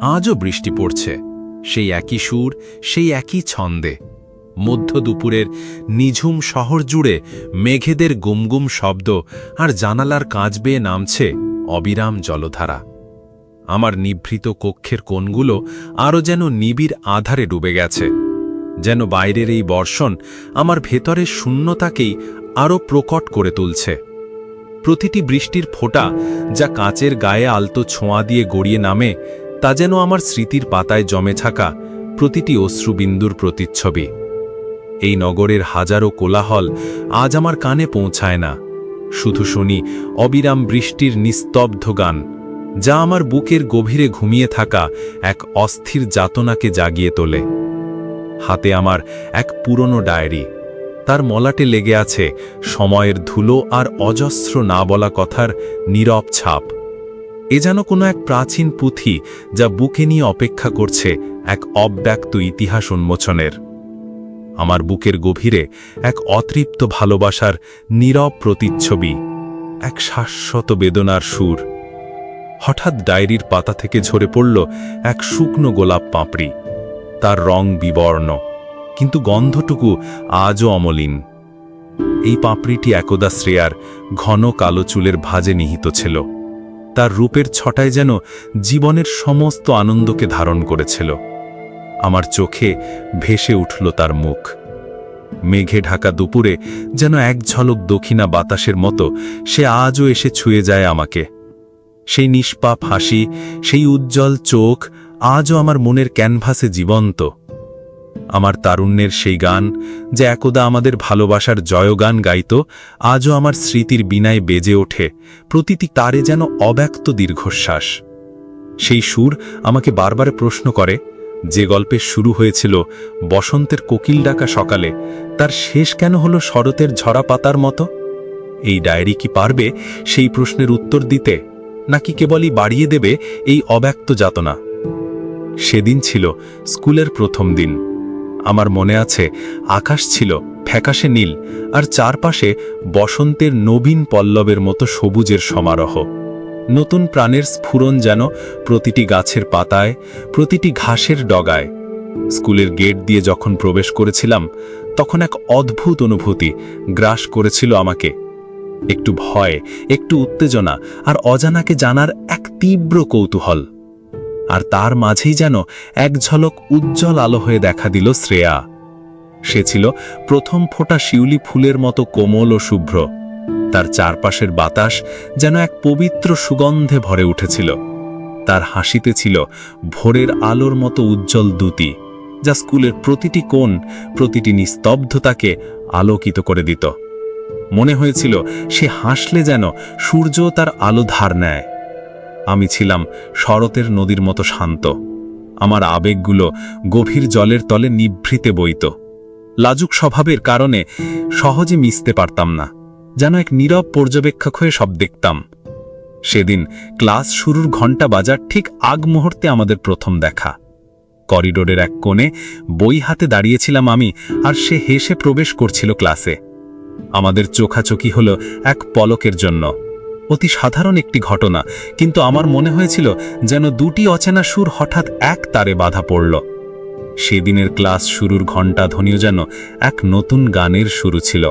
আজও বৃষ্টি পড়ছে। সেই একই সুর, সেই একই ছন্দে। মধ্য দুপুরের নিঝুম শহর জুড়ে মেঘেদের গুমগুম শব্দ আর জানালার কাঁচ বেয়ে নামছে অবিরাম জলধারা। আমার নিভৃত কক্ষের কোণগুলো আরও যেন নিবিড় আধারে ডুবে গেছে। যেন বাইরের এই বর্ষণ আমার ভেতরের শূন্যতাকেই আরও প্রকট করে তুলছে। প্রতিটি বৃষ্টির ফোঁটা যা কাঁচের গায়ে আলতো ছোঁয়া দিয়ে গড়িয়ে নামে তা যেন আমার স্মৃতির পাতায় জমে থাকা প্রতিটি অশ্রুবিন্দুর প্রতিচ্ছবি। এই নগরের হাজারো কোলাহল আজ আমার কানে পৌঁছায় না। শুধু শুনি অবিরাম বৃষ্টির নিস্তব্ধ গান, যা আমার বুকের গভীরে ঘুমিয়ে থাকা এক অস্থির যাতনাকে জাগিয়ে তোলে। হাতে আমার এক পুরনো ডায়েরি, তার মলাটে লেগে আছে সময়ের ধুলো আর অজস্র না বলা কথার নীরব ছাপ। এ যেন কোনো এক প্রাচীন পুঁথি যা বুকে নিয়ে অপেক্ষা করছে এক অব্যক্ত ইতিহাস উন্মোচনের। আমার বুকের গভীরে এক অতৃপ্ত ভালোবাসার নীরব প্রতিচ্ছবি, এক শাশ্বত বেদনার সুর। হঠাৎ ডায়েরির পাতা থেকে ঝরে পড়ল এক শুকনো গোলাপ পাঁপড়ি। তার রং বিবর্ণ, কিন্তু গন্ধটুকু আজও অমলিন। এই পাঁপড়িটি একদা শ্রেয়ার ঘন কালো চুলের ভাজে নিহিত ছিল। তার রূপের ছটায় যেন জীবনের সমস্ত আনন্দকে ধারণ করেছিল। আমার চোখে ভেসে উঠল তার মুখ। মেঘে ঢাকা দুপুরে যেন এক ঝলক দক্ষিণা বাতাসের মতো সে আজও এসে ছুঁয়ে যায় আমাকে। সেই নিষ্পাপ হাসি, সেই উজ্জ্বল চোখ আজও আমার মনের ক্যানভাসে জীবন্ত। আমার তারুণ্যের সেই গান যে একদা আমাদের ভালোবাসার জয়গান গাইত, আজও আমার স্মৃতির বিনায় বেজে ওঠে, প্রতিটি তারে যেন অব্যক্ত দীর্ঘশ্বাস। সেই সুর আমাকে বারবার প্রশ্ন করে, যে গল্পের শুরু হয়েছিল বসন্তের কোকিল ডাকা সকালে, তার শেষ কেন হলো শরতের ঝরা পাতার মতো? এই ডায়েরি কি পারবে সেই প্রশ্নের উত্তর দিতে, নাকি কেবলই বাড়িয়ে দেবে এই অব্যক্ত যাতনা? সেদিন ছিল স্কুলের প্রথম দিন। আমার মনে আছে, আকাশ ছিল ফ্যাকাশে নীল আর চারপাশে বসন্তের নবীন পল্লবের মতো সবুজের সমারোহ। নতুন প্রাণের স্ফুরণ যেন প্রতিটি গাছের পাতায়, প্রতিটি ঘাসের ডগায়। স্কুলের গেট দিয়ে যখন প্রবেশ করেছিলাম, তখন এক অদ্ভুত অনুভূতি গ্রাস করেছিল আমাকে। একটু ভয়, একটু উত্তেজনা আর অজানাকে জানার এক তীব্র কৌতূহল। আর তার মাঝেই যেন এক ঝলক উজ্জ্বল আলো হয়ে দেখা দিল শ্রেয়া। সে ছিল প্রথম ফোঁটা শিউলি ফুলের মতো কোমল ও শুভ্র। তার চারপাশের বাতাস যেন এক পবিত্র সুগন্ধে ভরে উঠেছিল। তার হাসিতে ছিল ভোরের আলোর মতো উজ্জ্বল দ্যুতি, যা স্কুলের প্রতিটি কোণ, প্রতিটি নিস্তব্ধতাকে আলোকিত করে দিত। মনে হয়েছিল সে হাসলে যেন সূর্য তার আলো ধার নেয়। আমি ছিলাম শরতের নদীর মতো শান্ত। আমার আবেগগুলো গভীর জলের তলে নিভৃতে বইত। লাজুক স্বভাবের কারণে সহজে মিশতে পারতাম না, যেন এক নীরব পর্যবেক্ষক হয়ে সব দেখতাম। সেদিন ক্লাস শুরুর ঘণ্টা বাজার ঠিক আগ মুহূর্তে আমাদের প্রথম দেখা। করিডোরের এক কোণে বই হাতে দাঁড়িয়েছিলাম আমি, আর সে হেসে প্রবেশ করছিল ক্লাসে। আমাদের চোখাচোখি হল এক পলকের জন্য। অতি সাধারণ একটি ঘটনা, কিন্তু আমার মনে হয়েছিল যেন দুটি অচেনা সুর হঠাৎ এক তারে বাধা পড়ল। সেদিনের ক্লাস শুরুর ঘণ্টা ধ্বনিও যেন এক নতুন গানের শুরু ছিল।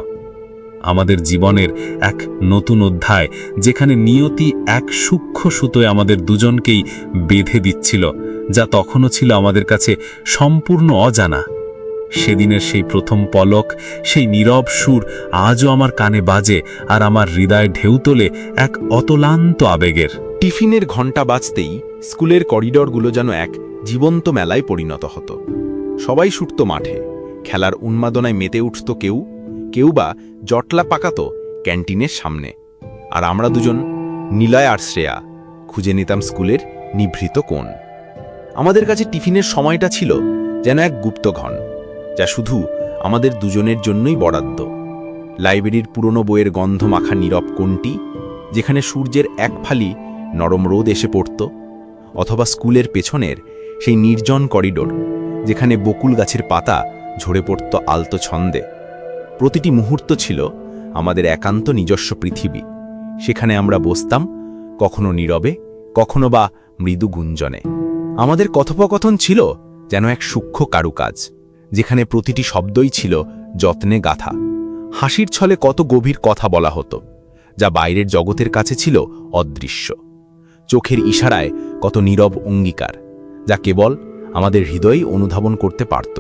আমাদের জীবনের এক নতুন অধ্যায়, যেখানে নিয়তি এক সূক্ষ্ম সুতোয় আমাদের দুজনকেই বেঁধে দিচ্ছিল, যা তখনও ছিল আমাদের কাছে সম্পূর্ণ অজানা। সেদিনের সেই প্রথম পলক, সেই নীরব সুর আজও আমার কানে বাজে আর আমার হৃদয়ে ঢেউ তোলে এক অতলান্ত আবেগের। টিফিনের ঘণ্টা বাজতেই স্কুলের করিডরগুলো যেন এক জীবন্ত মেলায় পরিণত হতো। সবাই ছুটত মাঠে, খেলার উন্মাদনায় মেতে উঠত কেউ কেউ বা জটলা পাকাতো ক্যান্টিনের সামনে। আর আমরা দুজন, নিলয় আর শ্রেয়া, খুঁজে নিতাম স্কুলের নিভৃত কোণ। আমাদের কাছে টিফিনের সময়টা ছিল যেন এক গুপ্তঘন। যা শুধু আমাদের দুজনের জন্যই বরাদ্দ। লাইব্রেরির পুরনো বইয়ের গন্ধ মাখা নীরব কোনটি যেখানে সূর্যের এক ফালি নরম রোদ এসে পড়ত, অথবা স্কুলের পেছনের সেই নির্জন করিডোর, যেখানে বকুল গাছের পাতা ঝরে পড়ত আলতো ছন্দে। প্রতিটি মুহূর্ত ছিল আমাদের একান্ত নিজস্ব পৃথিবী। সেখানে আমরা বসতাম, কখনো নীরবে, কখনো বা মৃদু গুঞ্জনে। আমাদের কথোপকথন ছিল যেন এক সূক্ষ্ম কারুকাজ। যেখানে প্রতিটি শব্দই ছিল যত্নে গাথা। হাসির ছলে কত গভীর কথা বলা হতো, যা বাইরের জগতের কাছে ছিল অদৃশ্য। চোখের ইশারায় কত নীরব অঙ্গীকার, যা কেবল আমাদের হৃদয়ই অনুধাবন করতে পারত।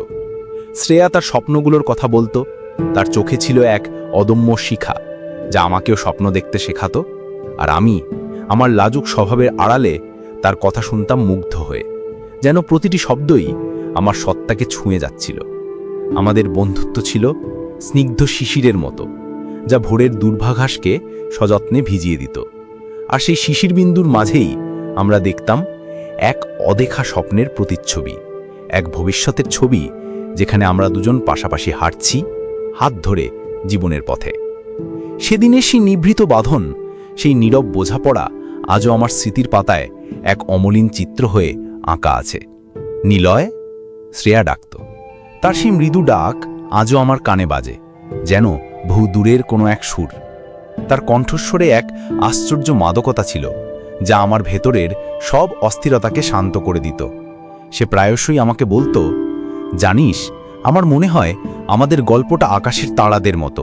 শ্রেয়া তার স্বপ্নগুলোর কথা বলতো, তার চোখে ছিল এক অদম্য শিখা, যা আমাকেও স্বপ্ন দেখতে শেখাতো, আর আমি আমার লাজুক স্বভাবের আড়ালে তার কথা শুনতাম মুগ্ধ হয়ে, যেন প্রতিটি শব্দই আমার সত্তাকে ছুঁয়ে যাচ্ছিল। আমাদের বন্ধুত্ব ছিল স্নিগ্ধ শিশিরের মতো, যা ভোরের দুর্ভাঘাসকে সযত্নে ভিজিয়ে দিত। আর সেই শিশির বিন্দুর মাঝেই আমরা দেখতাম এক অদেখা স্বপ্নের প্রতিচ্ছবি, এক ভবিষ্যতের ছবি, যেখানে আমরা দুজন পাশাপাশি হাঁটছি হাত ধরে জীবনের পথে। সেদিনের সেই নিভৃত বাঁধন, সেই নীরব বোঝাপড়া আজও আমার স্মৃতির পাতায় এক অমলিন চিত্র হয়ে আঁকা আছে। নিলয় শ্রেয়া ডাকত। তার সেই মৃদু ডাক আজও আমার কানে বাজে, যেন বহু দূরের কোনো এক সুর। তার কণ্ঠস্বরে এক আশ্চর্য মাদকতা ছিল, যা আমার ভেতরের সব অস্থিরতাকে শান্ত করে দিত। সে প্রায়শই আমাকে বলতো, জানিস, আমার মনে হয় আমাদের গল্পটা আকাশের তারাদের মতো।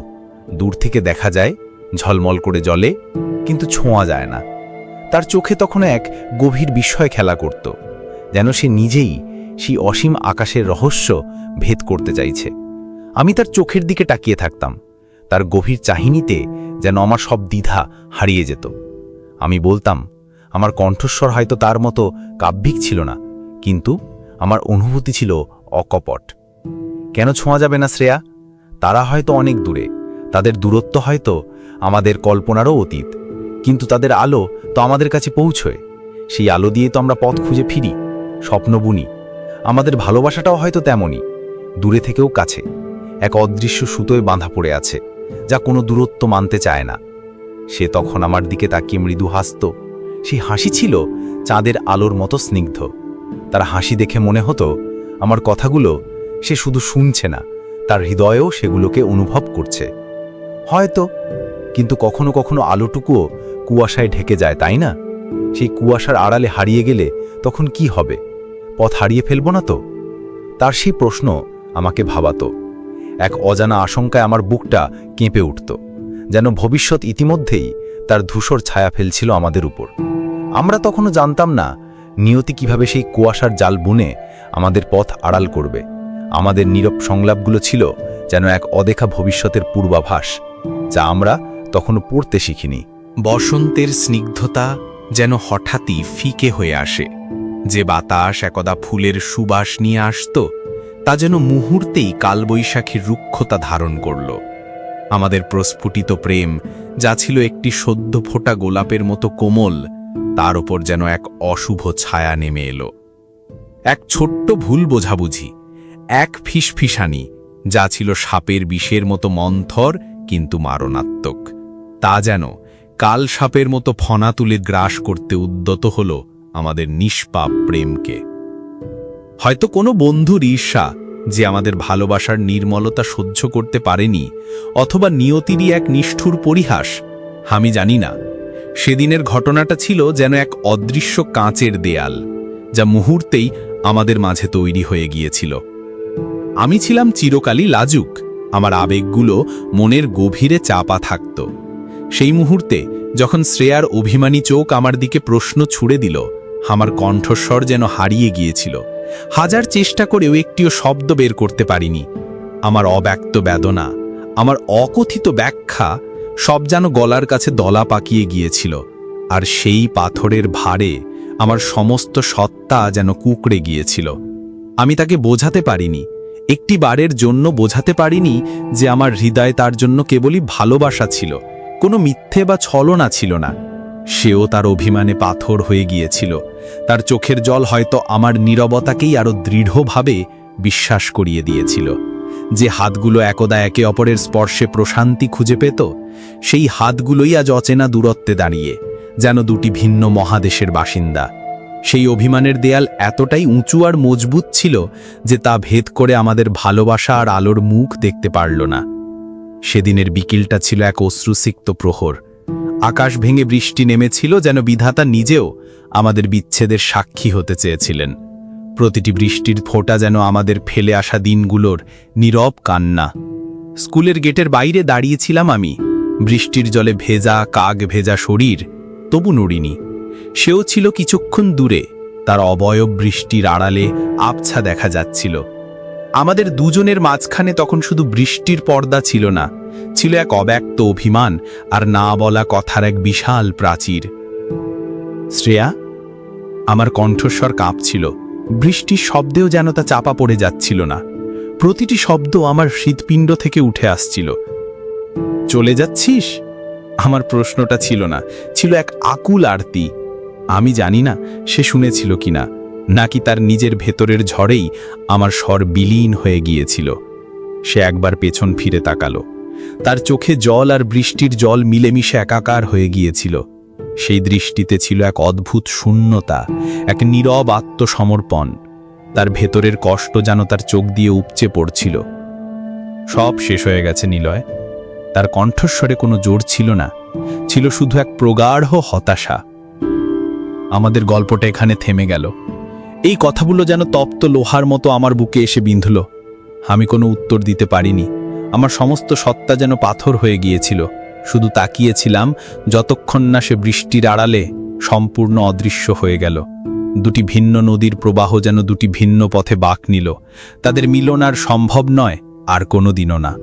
দূর থেকে দেখা যায়, ঝলমল করে জলে, কিন্তু ছোঁয়া যায় না। তার চোখে তখন এক গভীর বিস্ময় খেলা করত, যেন সে নিজেই সেই অসীম আকাশের রহস্য ভেদ করতে চাইছে। আমি তার চোখের দিকে তাকিয়ে থাকতাম। তার গভীর চাহিনিতে যেন আমার সব দ্বিধা হারিয়ে যেত। আমি বলতাম, আমার কণ্ঠস্বর হয়তো তার মতো কাব্যিক ছিল না, কিন্তু আমার অনুভূতি ছিল অকপট। কেন ছোঁয়া যাবে না শ্রেয়া? তারা হয়তো অনেক দূরে। তাদের দূরত্ব হয়তো আমাদের কল্পনারও অতীত। কিন্তু তাদের আলো তো আমাদের কাছে পৌঁছয়। সেই আলো দিয়ে তো আমরা পথ খুঁজে ফিরি স্বপ্ন বুনি আমাদের ভালোবাসাটাও হয়তো তেমনই, দূরে থেকেও কাছে, এক অদৃশ্য সুতোয় বাঁধা পড়ে আছে, যা কোনো দূরত্ব মানতে চায় না। সে তখন আমার দিকে তাকিয়ে মৃদু হাসত সেই হাসি ছিল চাঁদের আলোর মতো স্নিগ্ধ। তার হাসি দেখে মনে হতো, আমার কথাগুলো সে শুধু শুনছে না, তার হৃদয়েও সেগুলোকে অনুভব করছে। হয়তো, কিন্তু কখনো কখনো আলোটুকুও কুয়াশায় ঢেকে যায়, তাই না? সেই কুয়াশার আড়ালে হারিয়ে গেলে তখন কি হবে? পথ হারিয়ে ফেলব না তো? তার সেই প্রশ্ন আমাকে ভাবাতো। এক অজানা আশঙ্কায় আমার বুকটা কেঁপে উঠত, যেন ভবিষ্যৎ ইতিমধ্যেই তার ধূসর ছায়া ফেলছিল আমাদের উপর। আমরা তখনও জানতাম না নিয়তি কীভাবে সেই কুয়াশার জাল বুনে আমাদের পথ আড়াল করবে। আমাদের নীরব সংলাপগুলো ছিল যেন এক অদেখা ভবিষ্যতের পূর্বাভাস, যা আমরা তখনও পড়তে শিখিনি। বসন্তের স্নিগ্ধতা যেন হঠাৎই ফিকে হয়ে আসে। যে বাতাস একদা ফুলের সুবাস নিয়ে আসত, তা যেন মুহূর্তেই কালবৈশাখীর রুক্ষতা ধারণ করল। আমাদের প্রস্ফুটিত প্রেম, যা ছিল একটি সদ্য ফোটা গোলাপের মতো কোমল, তার ওপর যেন এক অশুভ ছায়া নেমে এলো। এক ছোট্ট ভুল বোঝাবুঝি, এক ফিসফিসানি, যা ছিল সাপের বিষের মতো মন্থর, কিন্তু মারণাত্মক। তা যেন কাল সাপের মতো ফনা তুলে গ্রাস করতে উদ্যত হল আমাদের নিষ্পাপ প্রেমকে। হয়তো কোনো বন্ধুর ঈর্ষা যে আমাদের ভালোবাসার নির্মলতা সহ্য করতে পারেনি, অথবা নিয়তিরই এক নিষ্ঠুর পরিহাস, আমি জানি না। সেদিনের ঘটনাটা ছিল যেন এক অদৃশ্য কাঁচের দেয়াল, যা মুহূর্তেই আমাদের মাঝে তৈরি হয়ে গিয়েছিল। আমি ছিলাম চিরকালই লাজুক, আমার আবেগগুলো মনের গভীরে চাপা থাকত। সেই মুহূর্তে যখন শ্রেয়ার অভিমানী চোখ আমার দিকে প্রশ্ন ছুড়ে দিল আমার কণ্ঠস্বর যেন হারিয়ে গিয়েছিল। হাজার চেষ্টা করেও একটিও শব্দ বের করতে পারিনি। আমার অব্যক্ত বেদনা, আমার অকথিত ব্যাখ্যা সব যেন গলার কাছে দলা পাকিয়ে গিয়েছিল, আর সেই পাথরের ভারে আমার সমস্ত সত্তা যেন কুকড়ে গিয়েছিল। আমি তাকে বোঝাতে পারিনি, একটি বারের জন্য বোঝাতে পারিনি যে আমার হৃদয় তার জন্য কেবলই ভালোবাসা ছিল, কোনো মিথ্যে বা ছলনা ছিল না। সেও তার অভিমানে পাথর হয়ে গিয়েছিল। তার চোখের জল হয়তো আমার নীরবতাকেই আরও দৃঢ়ভাবে বিশ্বাস করিয়ে দিয়েছিল। যে হাতগুলো একদা একে অপরের স্পর্শে প্রশান্তি খুঁজে পেত, সেই হাতগুলোই আজ অচেনা দূরত্বে দাঁড়িয়ে, যেন দুটি ভিন্ন মহাদেশের বাসিন্দা। সেই অভিমানের দেয়াল এতটাই উঁচু আর মজবুত ছিল যে তা ভেদ করে আমাদের ভালোবাসা আর আলোর মুখ দেখতে পারল না। সেদিনের বিকেলটা ছিল এক অশ্রুসিক্ত প্রহর। আকাশ ভেঙে বৃষ্টি নেমেছিল যেন বিধাতা নিজেও আমাদের বিচ্ছেদের সাক্ষী হতে চেয়েছিলেন। প্রতিটি বৃষ্টির ফোঁটা যেন আমাদের ফেলে আসা দিনগুলোর নীরব কান্না। স্কুলের গেটের বাইরে দাঁড়িয়েছিলাম আমি। বৃষ্টির জলে ভেজা, কাক ভেজা শরীর, তবু নড়িনি। সেও ছিল কিছুক্ষণ দূরে। তার অবয়ব বৃষ্টির আড়ালে আবছা দেখা যাচ্ছিল। আমাদের দুজনের মাঝখানে তখন শুধু বৃষ্টির পর্দা ছিল না, ছিল এক অব্যক্ত অভিমান আর না বলা কথার এক বিশাল প্রাচীর। শ্রেয়া, আমার কণ্ঠস্বর কাঁপছিল, বৃষ্টির শব্দেও যেন তা চাপা পড়ে যাচ্ছিল না। প্রতিটি শব্দ আমার হৃৎপিণ্ড থেকে উঠে আসছিল। চলে যাচ্ছিস? আমার প্রশ্নটা ছিল না, ছিল এক আকুল আরতি। আমি জানি না সে শুনেছিল কিনা। নাকি তার নিজের ভেতরের ঝড়েই আমার স্বর বিলীন হয়ে গিয়েছিল। সে একবার পেছন ফিরে তাকালো। তার চোখে জল আর বৃষ্টির জল মিলেমিশে একাকার হয়ে গিয়েছিল। সেই দৃষ্টিতে ছিল এক অদ্ভুত শূন্যতা, এক নীরব আত্মসমর্পণ। তার ভেতরের কষ্ট যেন তার চোখ দিয়ে উপচে পড়ছিল। সব শেষ হয়ে গেছে, নিলয়। তার কণ্ঠস্বরে কোনো জোর ছিল না। ছিল শুধু এক প্রগাঢ় হতাশা। আমাদের গল্পটা এখানে থেমে গেল। এই কথাগুলো যেন তপ্ত লোহার মতো আমার বুকে এসে বিঁধল। আমি কোনো উত্তর দিতে পারিনি। আমার সমস্ত সত্তা যেন পাথর হয়ে গিয়েছিল। শুধু তাকিয়েছিলাম যতক্ষণ না সে বৃষ্টির আড়ালে সম্পূর্ণ অদৃশ্য হয়ে গেল। দুটি ভিন্ন নদীর প্রবাহ যেন দুটি ভিন্ন পথে বাঁক নিল। তাদের মিলন আর সম্ভব নয়, আর কোনো দিনও না।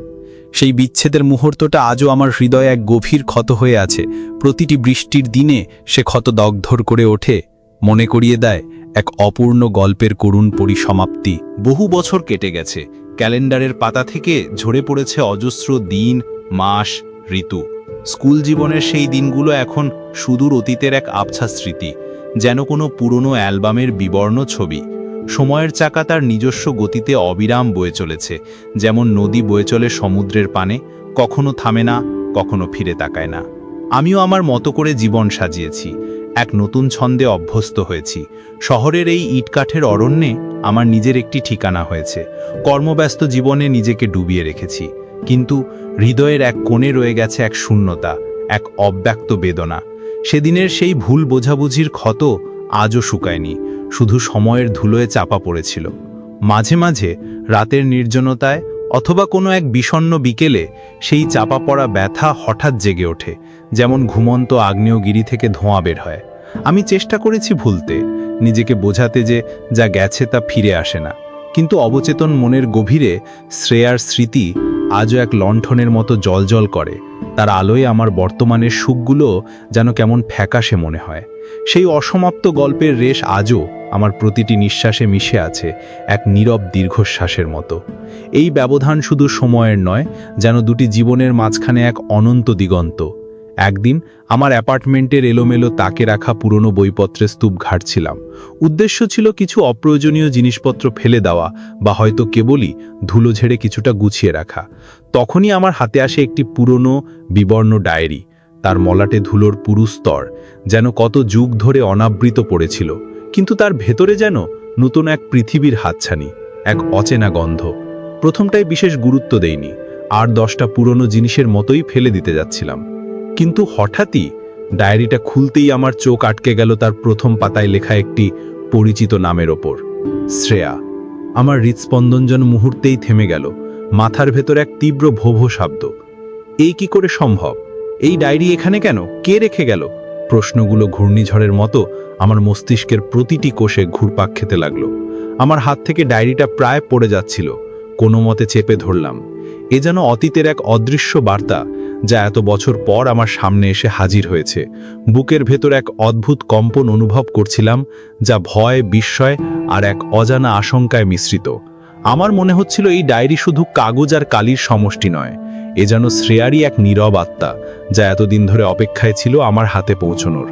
সেই বিচ্ছেদের মুহূর্তটা আজও আমার হৃদয়ে এক গভীর ক্ষত হয়ে আছে। প্রতিটি বৃষ্টির দিনে সে ক্ষত দগ্ধর করে ওঠে মনে করিয়ে দেয় এক অপূর্ণ গল্পের করুণ পরিসমাপ্তি। বহু বছর কেটে গেছে। ক্যালেন্ডারের পাতা থেকে ঝরে পড়েছে অজস্র দিন, মাস, ঋতু। স্কুল জীবনের সেই দিনগুলো এখন সুদূর অতীতের এক আবছা স্মৃতি, যেন কোনো পুরনো অ্যালবামের বিবর্ণ ছবি। সময়ের চাকা তার নিজস্ব গতিতে অবিরাম বয়ে চলেছে, যেমন নদী বয়ে চলে সমুদ্রের পানে, কখনো থামে না, কখনো ফিরে তাকায় না। আমিও আমার মতো করে জীবন সাজিয়েছি। এক নতুন ছন্দে অভ্যস্ত হয়েছি। শহরের এই ইটকাঠের অরণ্যে আমার নিজের একটি ঠিকানা হয়েছে। কর্মব্যস্ত জীবনে নিজেকে ডুবিয়ে রেখেছি। কিন্তু হৃদয়ের এক কোণে রয়ে গেছে এক শূন্যতা, এক অব্যক্ত বেদনা। সেদিনের সেই ভুল বোঝাবুঝির ক্ষত আজও শুকায়নি, শুধু সময়ের ধুলোয় চাপা পড়েছিল। মাঝে মাঝে রাতের নির্জনতায় অথবা কোনো এক বিষণ্ণ বিকেলে সেই চাপা পড়া ব্যথা হঠাৎ জেগে ওঠে। যেমন ঘুমন্ত আগ্নেয়গিরি থেকে ধোঁয়া বের হয়। আমি চেষ্টা করেছি ভুলতে, নিজেকে বোঝাতে যে যা গেছে তা ফিরে আসে না। কিন্তু অবচেতন মনের গভীরে শ্রেয়ার স্মৃতি আজও এক লণ্ঠনের মতো জলজল করে। তার আলোয় আমার বর্তমানের সুখগুলো যেন কেমন ফ্যাকাশে মনে হয়। সেই অসমাপ্ত গল্পের রেশ আজও আমার প্রতিটি নিঃশ্বাসে মিশে আছে এক নীরব দীর্ঘশ্বাসের মতো। এই ব্যবধান শুধু সময়ের নয়, যেন দুটি জীবনের মাঝখানে এক অনন্ত দিগন্ত। একদিন আমার অ্যাপার্টমেন্টের এলোমেলো তাকে রাখা পুরনো বইপত্রের স্তূপ ঘাটছিলাম। উদ্দেশ্য ছিল কিছু অপ্রয়োজনীয় জিনিসপত্র ফেলে দেওয়া বা হয়তো কেবলই ধুলো ঝেড়ে কিছুটা গুছিয়ে রাখা। তখনই আমার হাতে আসে একটি পুরনো বিবর্ণ ডায়েরি। তার মলাটে ধুলোর পুরু স্তর যেন কত যুগ ধরে অনাবৃত পড়েছিল। কিন্তু তার ভেতরে যেন নতুন এক পৃথিবীর হাতছানি, এক অচেনা গন্ধ। প্রথমটায় বিশেষ গুরুত্ব দেইনি আর দশটা পুরনো জিনিসের মতোই ফেলে দিতে যাচ্ছিলাম। কিন্তু হঠাৎই ডায়েরিটা খুলতেই আমার চোখ আটকে গেল তার প্রথম পাতায় লেখা একটি পরিচিত নামের ওপর। শ্রেয়া। আমার হৃৎস্পন্দন যেন মুহূর্তেই থেমে গেল। মাথার ভেতর এক তীব্র ভোভো শব্দ। এই কি করে সম্ভব? এই ডায়েরি এখানে কেন? কে রেখে গেল? প্রশ্নগুলো ঘূর্ণিঝড়ের মতো আমার মস্তিষ্কের প্রতিটি কোষে ঘুরপাক খেতে লাগল। আমার হাত থেকে ডায়েরিটা প্রায় পড়ে যাচ্ছিল। কোনো মতে চেপে ধরলাম। এ যেন অতীতের এক অদৃশ্য বার্তা যা এত বছর পর আমার সামনে এসে হাজির হয়েছে। বুকের ভেতর এক অদ্ভুত কম্পন অনুভব করছিলাম, যা ভয়, বিস্ময় আর এক অজানা আশঙ্কায় মিশ্রিত। আমার মনে হচ্ছিল এই ডায়েরি শুধু কাগজ আর কালির সমষ্টি নয়, এ যেন শ্রেয়ারই এক নীরব আত্মা, যা এতদিন ধরে অপেক্ষায় ছিল আমার হাতে পৌঁছনোর।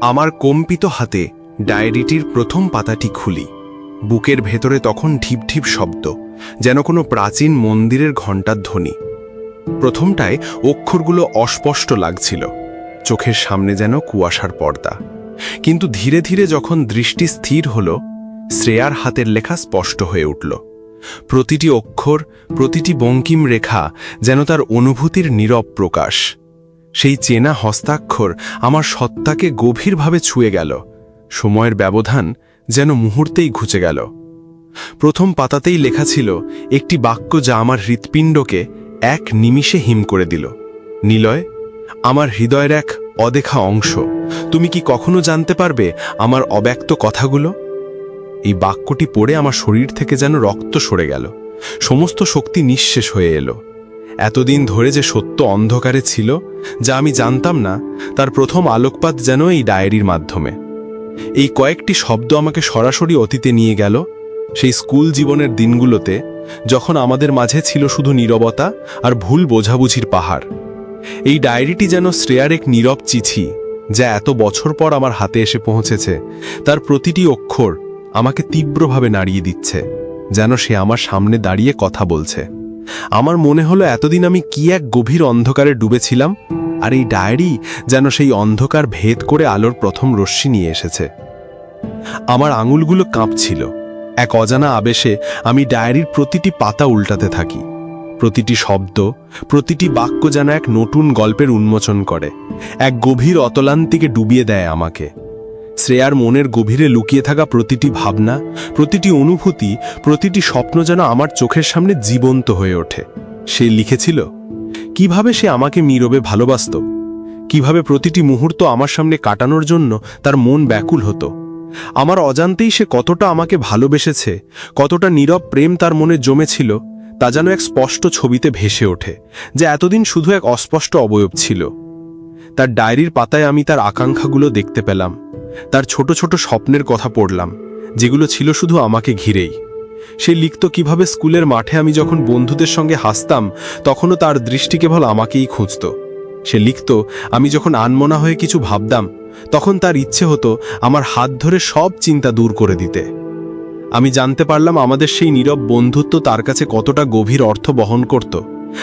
আমার কম্পিত হাতে ডায়েরিটির প্রথম পাতাটি খুলি। বুকের ভেতরে তখন ঢিপ ঢিপ শব্দ, যেন কোনো প্রাচীন মন্দিরের ঘণ্টার ধ্বনি। প্রথমটায় অক্ষরগুলো অস্পষ্ট লাগছিল, চোখের সামনে যেন কুয়াশার পর্দা। কিন্তু ধীরে ধীরে যখন দৃষ্টি স্থির হল, শ্রেয়ার হাতের লেখা স্পষ্ট হয়ে উঠল। প্রতিটি অক্ষর, প্রতিটি বঙ্কিম রেখা যেন তার অনুভূতির নীরব প্রকাশ। সেই চেনা হস্তাক্ষর আমার সত্তাকে গভীরভাবে ছুঁয়ে গেল, সময়ের ব্যবধান যেন মুহূর্তেই ঘুচে গেল। প্রথম পাতাতেই লেখা ছিল, একটি বাক্য যা আমার হৃৎপিণ্ডকে এক নিমিষে হিম করে দিল। নিলয়, আমার হৃদয়ের এক অদেখা অংশ, তুমি কি কখনো জানতে পারবে আমার অব্যক্ত কথাগুলো? এই বাক্যটি পড়ে আমার শরীর থেকে যেন রক্ত সরে গেল। সমস্ত শক্তি নিঃশেষ হয়ে এলো। এতদিন ধরে যে সত্য অন্ধকারে ছিল, যা আমি জানতাম না, তার প্রথম আলোকপাত যেন এই ডায়েরির মাধ্যমে। এই কয়েকটি শব্দ আমাকে সরাসরি অতীতে নিয়ে গেল। সেই স্কুল জীবনের দিনগুলোতে যখন আমাদের মাঝে ছিল শুধু নীরবতা আর ভুল বোঝাবুঝির পাহাড়। এই ডায়েরিটি যেন শ্রেয়ার এক নীরব চিঠি, যা এত বছর পর আমার হাতে এসে পৌঁছেছে, তার প্রতিটি অক্ষর আমাকে তীব্রভাবে নাড়িয়ে দিচ্ছে, যেন সে আমার সামনে দাঁড়িয়ে কথা বলছে। আমার মনে হলো এতদিন আমি কি এক গভীর অন্ধকারে ডুবেছিলাম, আর এই ডায়েরি যেন সেই অন্ধকার ভেদ করে আলোর প্রথম রশ্মি নিয়ে এসেছে। আমার আঙুলগুলো কাঁপছিল এক অজানা আবেশে আমি ডায়েরির প্রতিটি পাতা উল্টাতে থাকি। প্রতিটি শব্দ, প্রতিটি বাক্য যেন এক নতুন গল্পের উন্মোচন করে, এক গভীর অতলান্তিকে ডুবিয়ে দেয় আমাকে। শ্রেয়ার মনের গভীরে লুকিয়ে থাকা প্রতিটি ভাবনা, প্রতিটি অনুভূতি, প্রতিটি স্বপ্ন যেন আমার চোখের সামনে জীবন্ত হয়ে ওঠে। সে লিখেছিল, কীভাবে সে আমাকে নীরবে ভালোবাসত? কীভাবে প্রতিটি মুহূর্ত আমার সামনে কাটানোর জন্য তার মন ব্যাকুল হতো? আমার অজান্তেই সে কতটা আমাকে ভালোবেসেছে, কতটা নীরব প্রেম তার মনে জমেছিল, তা যেন এক স্পষ্ট ছবিতে ভেসে ওঠে, যে এতদিন শুধু এক অস্পষ্ট অবয়ব ছিল। তার ডায়েরির পাতায় আমি তার আকাঙ্ক্ষাগুলো দেখতে পেলাম, তার ছোট ছোট স্বপ্নের কথা পড়লাম, যেগুলো ছিল শুধু আমাকে ঘিরেই। সে লিখত কীভাবে স্কুলের মাঠে আমি যখন বন্ধুদের সঙ্গে হাসতাম, তখনও তার দৃষ্টি কেবল আমাকেই খুঁজত। সে লিখত, আমি যখন আনমনা হয়ে কিছু ভাবতাম তখন তার ইচ্ছে হতো আমার হাত ধরে সব চিন্তা দূর করে দিতে। আমি জানতে পারলাম আমাদের সেই নীরব বন্ধুত্ব তার কাছে কতটা গভীর অর্থ বহন করত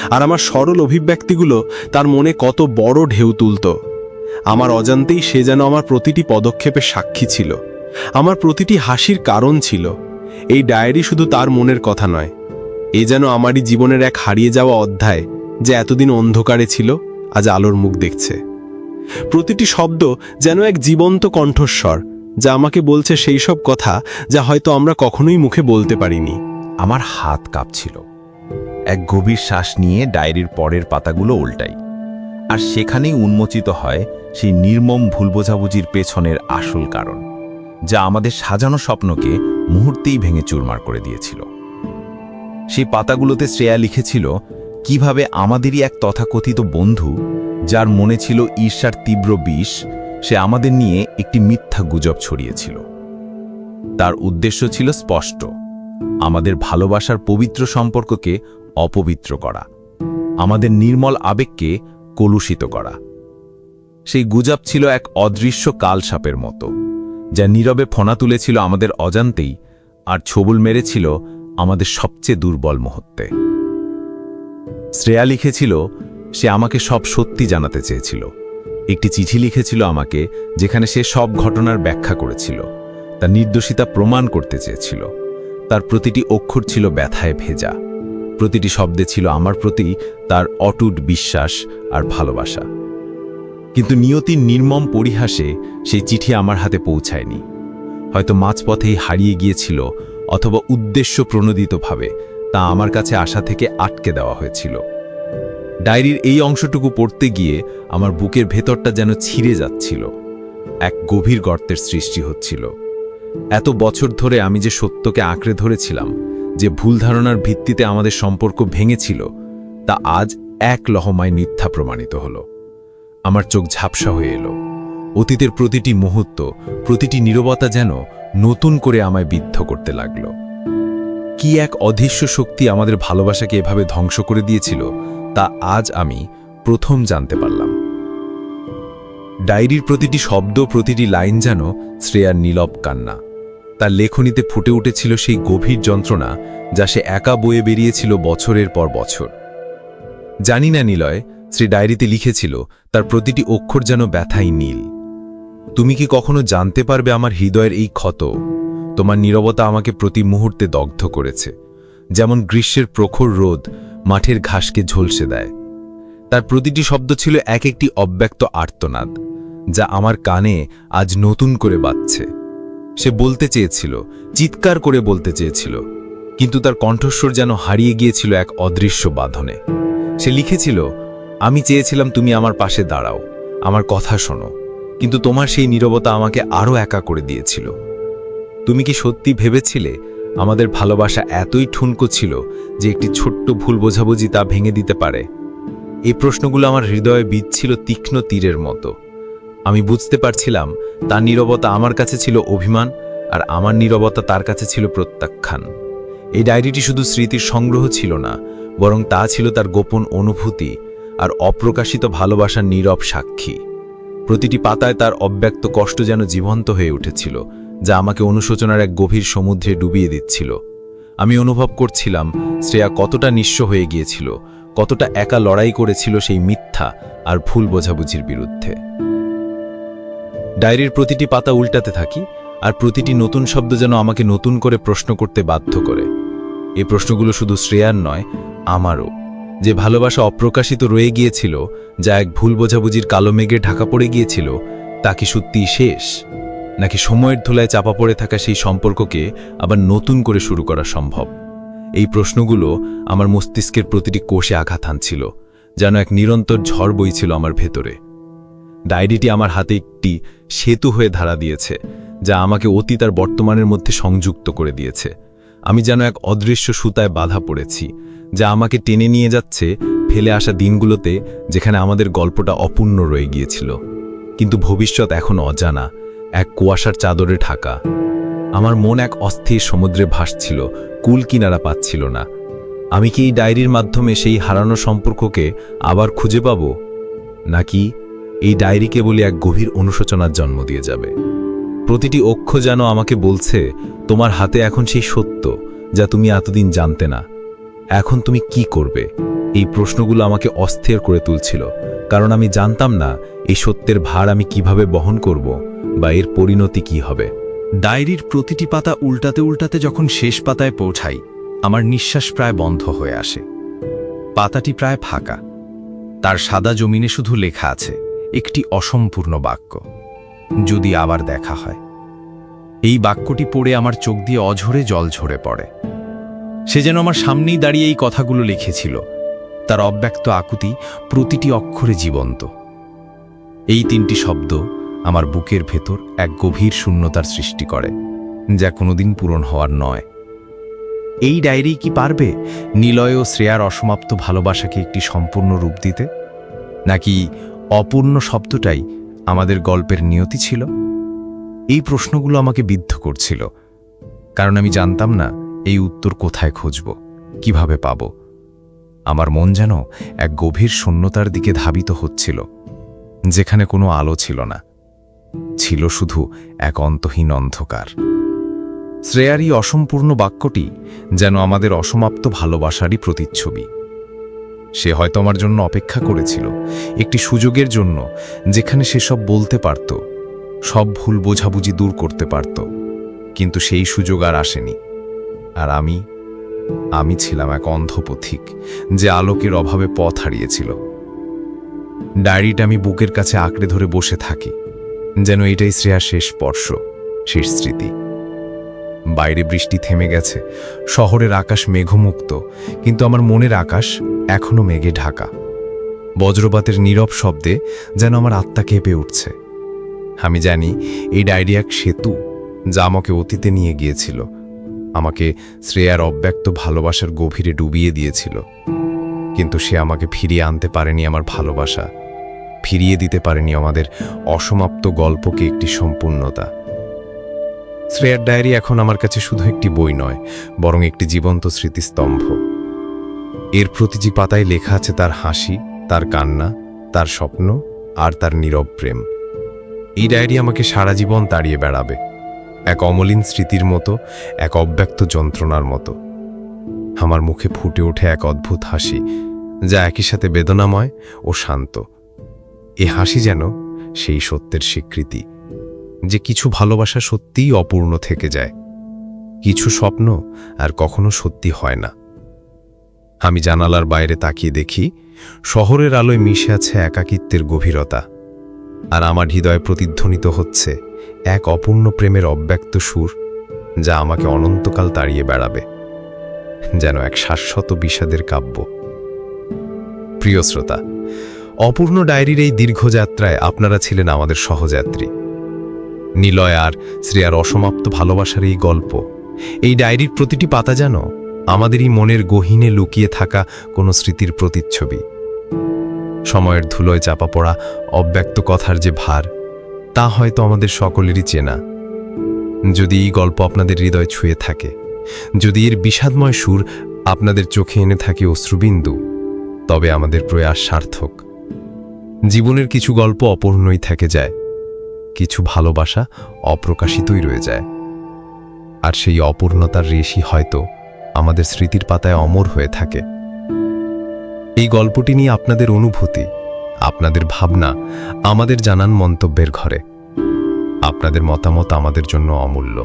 আর আমার সরল অভিব্যক্তিগুলো তার মনে কত বড় ঢেউ তুলত। আমার অজান্তেই সে যেন আমার প্রতিটি পদক্ষেপের সাক্ষী ছিল। আমার প্রতিটি হাসির কারণ ছিল। এই ডায়েরি শুধু তার মনের কথা নয়। এ যেন আমারই জীবনের এক হারিয়ে যাওয়া অধ্যায় যে এতদিন অন্ধকারে ছিল, আজ আলোর মুখ দেখছে। প্রতিটি শব্দ যেন এক জীবন্ত কণ্ঠস্বর, যা আমাকে বলছে সেই সব কথা যা হয়তো আমরা কখনোই মুখে বলতে পারিনি। আমার হাত কাঁপছিল। এক গভীর শ্বাস নিয়ে ডায়েরির পরের পাতাগুলো উল্টাই। আর সেখানেই উন্মোচিত হয় সেই নির্মম ভুল বোঝাবুঝির পেছনের আসল কারণ, যা আমাদের সাজানো স্বপ্নকে মুহূর্তেই ভেঙে চুরমার করে দিয়েছিল। সেই পাতাগুলোতে শ্রেয়া লিখেছিল, কীভাবে আমাদেরই এক তথাকথিত বন্ধু যার মনে ছিল ঈর্ষার তীব্র বিষ, সে আমাদের নিয়ে একটি মিথ্যা গুজব ছড়িয়েছিল। তার উদ্দেশ্য ছিল স্পষ্ট, আমাদের ভালোবাসার পবিত্র সম্পর্ককে অপবিত্র করা, আমাদের নির্মল আবেগকে কলুষিত করা। সেই গুজব ছিল এক অদৃশ্য কালসাপের মতো, যা নীরবে ফোনা তুলেছিল আমাদের অজান্তেই আর ছবুল মেরেছিল আমাদের সবচেয়ে দুর্বল মুহূর্তে। শ্রেয়া লিখেছিল সে আমাকে সব সত্যি জানাতে চেয়েছিল। একটি চিঠি লিখেছিল আমাকে, যেখানে সে সব ঘটনার ব্যাখ্যা করেছিল। তার নির্দোষিতা প্রমাণ করতে চেয়েছিল। তার প্রতিটি অক্ষর ছিল ব্যথায় ভেজা। প্রতিটি শব্দে ছিল আমার প্রতি তার অটুট বিশ্বাস আর ভালোবাসা। কিন্তু নিয়তির নির্মম পরিহাসে সেই চিঠি আমার হাতে পৌঁছায়নি। হয়তো মাঝপথেই হারিয়ে গিয়েছিল অথবা উদ্দেশ্য প্রণোদিতভাবে তা আমার কাছে আসা থেকে আটকে দেওয়া হয়েছিল। ডায়েরির এই অংশটুকু পড়তে গিয়ে আমার বুকের ভেতরটা যেন ছিঁড়ে যাচ্ছিল। এক গভীর গর্তের সৃষ্টি হচ্ছিল। এত বছর ধরে আমি যে সত্যকে আঁকড়ে ধরেছিলাম, যে ভুল ধারণার ভিত্তিতে আমাদের সম্পর্ক ভেঙেছিল, তা আজ এক লহমায় মিথ্যা প্রমাণিত হলো। আমার চোখ ঝাপসা হয়ে এলো। অতীতের প্রতিটি মুহূর্ত, প্রতিটি নীরবতা যেন নতুন করে আমায় বিদ্ধ করতে লাগল। কি এক অদৃশ্য শক্তি আমাদের ভালোবাসাকে এভাবে ধ্বংস করে দিয়েছিল তা আজ আমি প্রথম জানতে পারলাম। ডায়েরির প্রতিটি শব্দ, প্রতিটি লাইন যেন শ্রেয়ার নীলব কান্না। তার লেখনীতে ফুটে উঠেছিল সেই গভীর যন্ত্রণা যা সে একা বয়ে বেরিয়েছিল বছরের পর বছর। জানি না নিলয়, শ্রী ডায়েরিতে লিখেছিল, তার প্রতিটি অক্ষর যেন ব্যথাই নীল। তুমি কি কখনো জানতে পারবে আমার হৃদয়ের এই ক্ষত? তোমার নীরবতা আমাকে প্রতি মুহূর্তে দগ্ধ করেছে। যেমন গ্রীষ্মের প্রখর রোদ মাঠের ঘাসকে ঝলসে দেয়। তার প্রতিটি শব্দ ছিল এক একটি অব্যক্ত আর্তনাদ, যা আমার কানে আজ নতুন করে বাজছে। সে বলতে চেয়েছিল, চিৎকার করে বলতে চেয়েছিল, কিন্তু তার কণ্ঠস্বর যেন হারিয়ে গিয়েছিল এক অদৃশ্য বাঁধনে। সে লিখেছিল, আমি চেয়েছিলাম তুমি আমার পাশে দাঁড়াও, আমার কথা শোনো, কিন্তু তোমার সেই নীরবতা আমাকে আরও একা করে দিয়েছিল। তুমি কি সত্যি ভেবেছিলে আমাদের ভালোবাসা এতই ঠুনকো ছিল যে একটি ছোট্ট ভুল বোঝাবুঝি তা ভেঙে দিতে পারে। এই প্রশ্নগুলো আমার হৃদয়ে বিচ্ছিল তীক্ষ্ণ তীরের মতো। আমি বুঝতে পারছিলাম, তার নীরবতা আমার কাছে ছিল অভিমান আর আমার নীরবতা তার কাছে ছিল প্রত্যাখ্যান। এই ডায়েরিটি শুধু স্মৃতির সংগ্রহ ছিল না, বরং তা ছিল তার গোপন অনুভূতি আর অপ্রকাশিত ভালোবাসার নীরব সাক্ষী। প্রতিটি পাতায় তার অব্যক্ত কষ্ট যেন জীবন্ত হয়ে উঠেছিল যা আমাকে অনুশোচনার এক গভীর সমুদ্রে ডুবিয়ে দিচ্ছিল। আমি অনুভব করছিলাম শ্রেয়া কতটা নিঃস্ব হয়ে গিয়েছিল, কতটা একা লড়াই করেছিল সেই মিথ্যা আর ভুল বোঝাবুঝির বিরুদ্ধে। ডায়েরির প্রতিটি পাতা উল্টাতে থাকি আর প্রতিটি নতুন শব্দ যেন আমাকে নতুন করে প্রশ্ন করতে বাধ্য করে। এই প্রশ্নগুলো শুধু শ্রেয়ার নয়, আমারও। যে ভালোবাসা অপ্রকাশিত রয়ে গিয়েছিল, যা এক ভুল বোঝাবুঝির কালো মেঘে ঢাকা পড়ে গিয়েছিল, তা কি সত্যিই শেষ? নাকি সময়ের ধুলায় চাপা পড়ে থাকা সেই সম্পর্ককে আবার নতুন করে শুরু করা সম্ভব? এই প্রশ্নগুলো আমার মস্তিষ্কের প্রতিটি কোষে আঘাত হানছিল যেন এক নিরন্তর ঝড় বইছিল আমার ভেতরে। ডায়েরিটি আমার হাতে একটি সেতু হয়ে ধারা দিয়েছে, যা আমাকে অতীত আর বর্তমানের মধ্যে সংযুক্ত করে দিয়েছে। আমি যেন এক অদৃশ্য সুতায় বাধা পড়েছি, যা আমাকে টেনে নিয়ে যাচ্ছে ফেলে আসা দিনগুলোতে যেখানে আমাদের গল্পটা অপূর্ণ রয়ে গিয়েছিল। কিন্তু ভবিষ্যৎ এখন অজানা এক কুয়াশার চাদরে ঢাকা। আমার মন এক অস্থির সমুদ্রে ভাসছিল, কুল কিনারা পাচ্ছিল না। আমি কি এই ডায়েরির মাধ্যমে সেই হারানো সম্পর্ককে আবার খুঁজে পাব? নাকি এই ডায়েরি কেবলই এক গভীর অনুশোচনার জন্ম দিয়ে যাবে? প্রতিটি অক্ষ যেন আমাকে বলছে, তোমার হাতে এখন সেই সত্য, যা তুমি এতদিন জানতে না। এখন তুমি কি করবে? এই প্রশ্নগুলো আমাকে অস্থির করে তুলছিল, কারণ আমি জানতাম না এই সত্যের ভার আমি কীভাবে বহন করব। বা এর পরিণতি কি হবে? ডায়েরির প্রতিটি পাতা উল্টাতে উল্টাতে যখন শেষ পাতায় পৌঁছাই, আমার নিঃশ্বাস প্রায় বন্ধ হয়ে আসে। পাতাটি প্রায় ফাঁকা। তার সাদা জমিনে শুধু লেখা আছে, একটি অসম্পূর্ণ বাক্য। যদি আবার দেখা হয়। এই বাক্যটি পড়ে আমার চোখ দিয়ে অঝরে জল ঝরে পড়ে। সে যেন আমার সামনেই দাঁড়িয়ে এই কথাগুলো লিখেছিল। তার অব্যক্ত আকুতি প্রতিটি অক্ষরে জীবন্ত। এই তিনটি শব্দ আমার বুকের ভেতর এক গভীর শূন্যতার সৃষ্টি করে, যা কোনোদিন পূরণ হওয়ার নয়। এই ডায়েরি কি পারবে নিলয় ও শ্রেয়ার অসমাপ্ত ভালোবাসাকে একটি সম্পূর্ণ রূপ দিতে? নাকি অপূর্ণ শব্দটাই আমাদের গল্পের নিয়তি ছিল? এই প্রশ্নগুলো আমাকে বিদ্ধ করছিল, কারণ আমি জানতাম না এই উত্তর কোথায় খুঁজব, কীভাবে পাব। আমার মন যেন এক গভীর শূন্যতার দিকে ধাবিত হচ্ছিল, যেখানে কোনো আলো ছিল না। ছিল শুধু এক অন্তহীন অন্ধকার। শ্রেয়ারই অসম্পূর্ণ বাক্যটি যেন আমাদের অসমাপ্ত ভালোবাসারই প্রতিচ্ছবি। সে হয়তো আমার জন্য অপেক্ষা করেছিল, একটি সুযোগের জন্য যেখানে সে সব বলতে পারত, সব ভুল বোঝাবুঝি দূর করতে পারত, কিন্তু সেই সুযোগ আর আসেনি। আর আমি আমি ছিলাম এক অন্ধপথিক যে আলোকের অভাবে পথ হারিয়েছিল। ডায়েরিটা আমি বুকের কাছে আঁকড়ে ধরে বসে থাকি। যেন এটাই শ্রেয়ার শেষ স্পর্শ, শেষ স্মৃতি। বাইরে বৃষ্টি থেমে গেছে, শহরের আকাশ মেঘমুক্ত, কিন্তু আমার মনের আকাশ এখনও মেঘে ঢাকা। বজ্রপাতের নীরব শব্দে যেন আমার আত্মা কেঁপে উঠছে। আমি জানি এই ডায়েরি এক সেতু যা আমাকে অতীতে নিয়ে গিয়েছিল, আমাকে শ্রেয়ার অব্যক্ত ভালোবাসার গভীরে ডুবিয়ে দিয়েছিল। কিন্তু সে আমাকে ফিরিয়ে আনতে পারেনি আমার ভালোবাসা। ফিরিয়ে দিতে পারেনি আমাদের অসমাপ্ত গল্পকে একটি সম্পূর্ণতা। শ্রেয়ার ডায়েরি এখন আমার কাছে শুধু একটি বই নয়, বরং একটি জীবন্ত স্মৃতিস্তম্ভ। এর প্রতিটি পাতায় লেখা আছে তার হাসি, তার কান্না, তার স্বপ্ন আর তার নীরব প্রেম। এই ডায়েরি আমাকে সারা জীবন তাড়িয়ে বেড়াবে, এক অমলিন স্মৃতির মতো, এক অব্যক্ত যন্ত্রণার মতো। আমার মুখে ফুটে ওঠে এক অদ্ভুত হাসি, যা একই সাথে বেদনাময় ও শান্ত। এ হাসি যেন সেই সত্যের স্বীকৃতি, যে কিছু ভালোবাসা সত্যিই অপূর্ণ থেকে যায়। কিছু স্বপ্ন আর কখনো সত্যি হয় না। আমি জানালার বাইরে তাকিয়ে দেখি, শহরের আলোয় মিশে আছে একাকিত্বের গভীরতা, আর আমার হৃদয়ে প্রতিধ্বনিত হচ্ছে এক অপূর্ণ প্রেমের অব্যক্ত সুর, যা আমাকে অনন্তকাল তাড়িয়ে বেড়াবে, যেন এক শাশ্বত বিষাদের কাব্য। প্রিয় শ্রোতা অপূর্ণ ডায়েরির এই দীর্ঘযাত্রায় আপনারা ছিলেন আমাদের সহযাত্রী। নিলয় আর শ্রেয়ার অসমাপ্ত ভালোবাসার এই গল্প, এই ডায়েরির প্রতিটি পাতা যেন আমাদেরই মনের গহীনে লুকিয়ে থাকা কোনো স্মৃতির প্রতিচ্ছবি। সময়ের ধুলোয় চাপা পড়া অব্যক্ত কথার যে ভার, তা হয়তো আমাদের সকলেরই চেনা। যদি এই গল্প আপনাদের হৃদয় ছুঁয়ে থাকে, যদি এর বিষাদময় সুর আপনাদের চোখে এনে থাকে অশ্রুবিন্দু, তবে আমাদের প্রয়াস সার্থক। জীবনের কিছু গল্প অপূর্ণই থেকে যায়, কিছু ভালোবাসা অপ্রকাশিতই রয়ে যায়। আর সেই অপূর্ণতার রেশই হয়তো আমাদের স্মৃতির পাতায় অমর হয়ে থাকে। এই গল্পটি নিয়ে আপনাদের অনুভূতি, আপনাদের ভাবনা, আমাদের জানান মন্তব্যের ঘরে। আপনাদের মতামত আমাদের জন্য অমূল্য।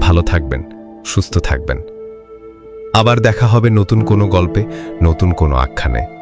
ভালো থাকবেন, সুস্থ থাকবেন। আবার দেখা হবে নতুন কোনো গল্পে, নতুন কোনো আখ্যানে।